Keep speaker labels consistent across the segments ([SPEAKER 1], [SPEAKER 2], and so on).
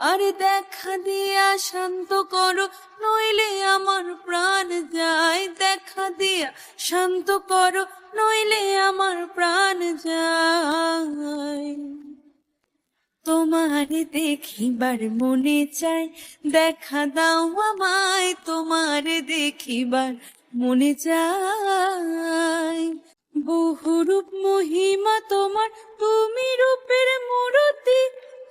[SPEAKER 1] আরে দেখা দিয়া শান্ত করো, নইলে আমার প্রাণ যায়। দেখা দিয়া শান্ত করো, নইলে আমার প্রাণ যায়। তোমারে দেখিবার মনে চাই, দেখা দাও আমায়, তোমারে দেখিবার মনে চাই। বহুরূপ মহিমা তোমার, তুমি রূপের মূরতি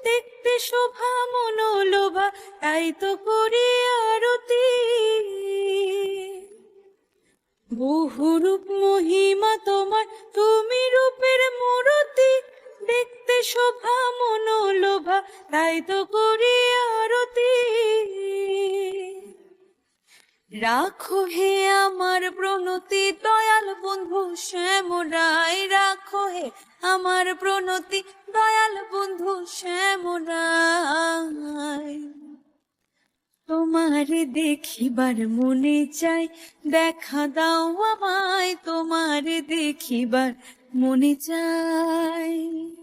[SPEAKER 1] দেখতে শোভা মনোলোভা তাই তো করি আরতি। বহুরূপ রাখো হে আমার প্রণতি, দয়াল বন্ধু শ্যাম রায় রাখো হে আমার প্রণতি, দয়াল বন্ধু শ্যাম রায় তোমারে দেখিবার মনে চাই, দেখা দাও আমায়। তোমারে দেখিবার মনে চাই।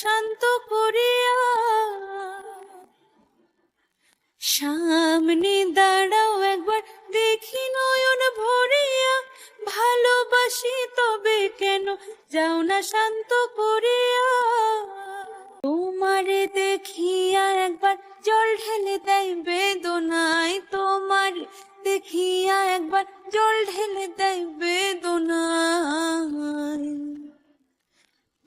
[SPEAKER 1] শান্ত করিয়া সামনে দাঁড়াও একবার, দেখি নয়ন ভরিয়া ভালোবাসি তবে কেন? যাও না শান্ত করিয়া। তোমারে দেখিয়া একবার জল ঢেলে দেয় বেদনায়, তোমার দেখিয়া একবার জল ঢেলে দেয় বেদনায়।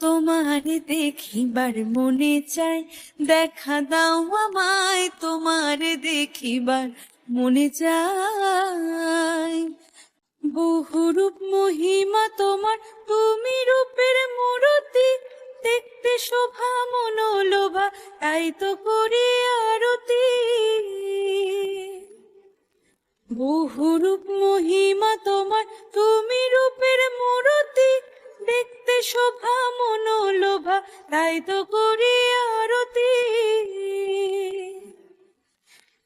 [SPEAKER 1] তোমারে দেখিবার মনে চাই, দেখা দাও আমায় তোমারে দেখিবার মনে চাই। বহুরূপ মহিমা তোমার, তুমি রূপের মূরতি, দেখতে শোভা মনোলোভা, তাই তো করি আরতি। বহুরূপ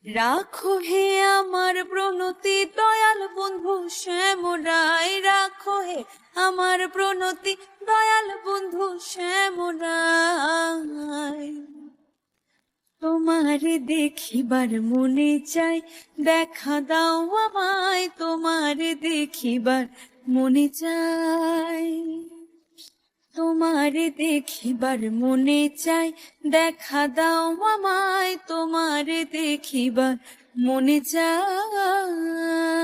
[SPEAKER 1] রাখো হে আমার প্রণতি, দয়াল বন্ধু শ্যাম রায় রাখো হে আমার প্রণতি, দয়াল বন্ধু শ্যাম রায় তোমারে দেখিবার মনে চাই, দেখা দাও আমায়। তোমার দেখিবার মনে চাই। তোমার দেখিবার মনে চাই দেখা দাও মামায় তোমার দেখিবার মনে চাই।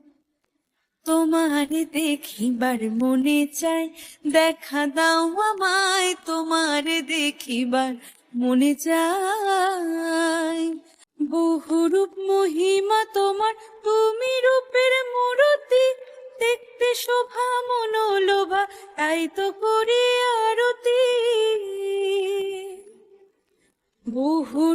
[SPEAKER 1] তোমারে দেখিবার মনে চাই, দেখা দাও আমায় তোমারে দেখিবার মনে চাই। বহুরূপ মহিমা তোমার, তুমি রূপের মূরতি, দেখতে শোভা মনোলোভা, তাই তো করি আরতি। বহুরূপ